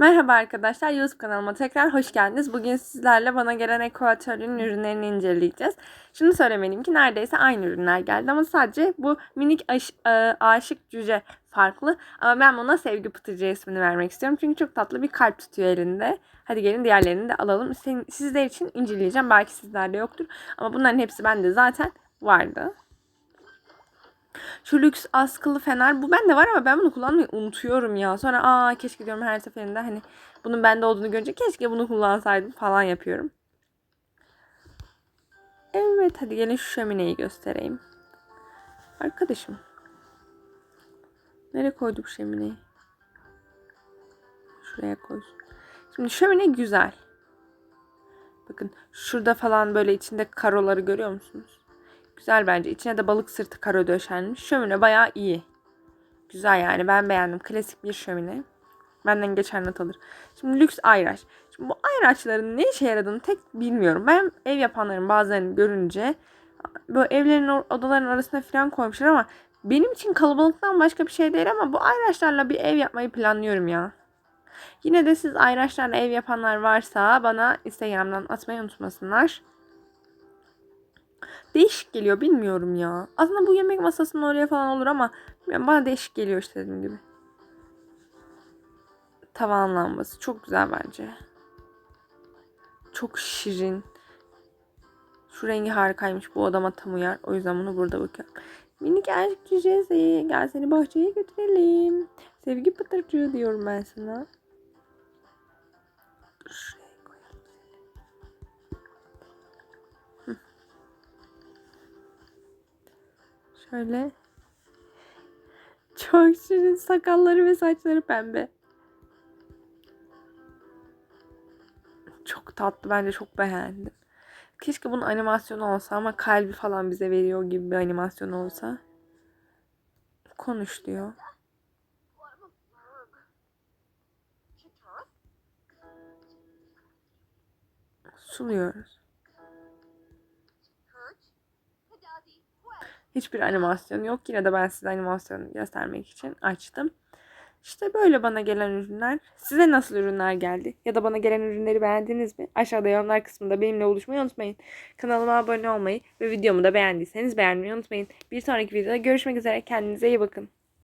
Merhaba arkadaşlar, YouTube kanalıma tekrar hoş geldiniz. Bugün sizlerle bana gelen ekvatorun ürünlerini inceleyeceğiz. Şunu söylemeliyim ki neredeyse aynı ürünler geldi ama sadece bu minik aş- e, aşık cüce farklı. Ama ben buna sevgi pıtırcı ismini vermek istiyorum. Çünkü çok tatlı bir kalp tutuyor elinde. Hadi gelin diğerlerini de alalım. Sizler için inceleyeceğim. Belki sizlerde yoktur. Ama bunların hepsi bende zaten vardı. Şu askılı fener bu bende var ama ben bunu kullanmayı unutuyorum ya. Sonra aa keşke diyorum her seferinde hani bunun bende olduğunu görünce keşke bunu kullansaydım falan yapıyorum. Evet hadi gelin şu şömineyi göstereyim. Arkadaşım. Nereye koyduk şömineyi? Şuraya koy. Şimdi şömine güzel. Bakın şurada falan böyle içinde karoları görüyor musunuz? Güzel bence. İçine de balık sırtı karo döşenmiş. Şömine bayağı iyi. Güzel yani. Ben beğendim. Klasik bir şömine. Benden geçer not alır. Şimdi lüks ayraç. Şimdi bu ayraçların ne işe yaradığını tek bilmiyorum. Ben ev yapanların bazılarını görünce böyle evlerin odaların arasına falan koymuşlar ama benim için kalabalıktan başka bir şey değil ama bu ayraçlarla bir ev yapmayı planlıyorum ya. Yine de siz ayraçlarla ev yapanlar varsa bana Instagram'dan atmayı unutmasınlar. Değişik geliyor bilmiyorum ya. Aslında bu yemek masasının oraya falan olur ama bana değişik geliyor işte dediğim gibi. Tavan lambası çok güzel bence. Çok şirin. Şu rengi harikaymış. Bu odama tam uyar. O yüzden bunu burada bakıyorum. Minik aşk cücesi. Gel seni bahçeye götürelim. Sevgi pıtırcığı diyorum ben sana. Şuraya Şöyle. Çok şirin sakalları ve saçları pembe. Çok tatlı. Bence çok beğendim. Keşke bunun animasyonu olsa ama kalbi falan bize veriyor gibi bir animasyon olsa. Konuş diyor. Suluyoruz. Hiçbir animasyon yok. Yine de ben size animasyonu göstermek için açtım. İşte böyle bana gelen ürünler. Size nasıl ürünler geldi? Ya da bana gelen ürünleri beğendiniz mi? Aşağıda yorumlar kısmında benimle buluşmayı unutmayın. Kanalıma abone olmayı ve videomu da beğendiyseniz beğenmeyi unutmayın. Bir sonraki videoda görüşmek üzere. Kendinize iyi bakın.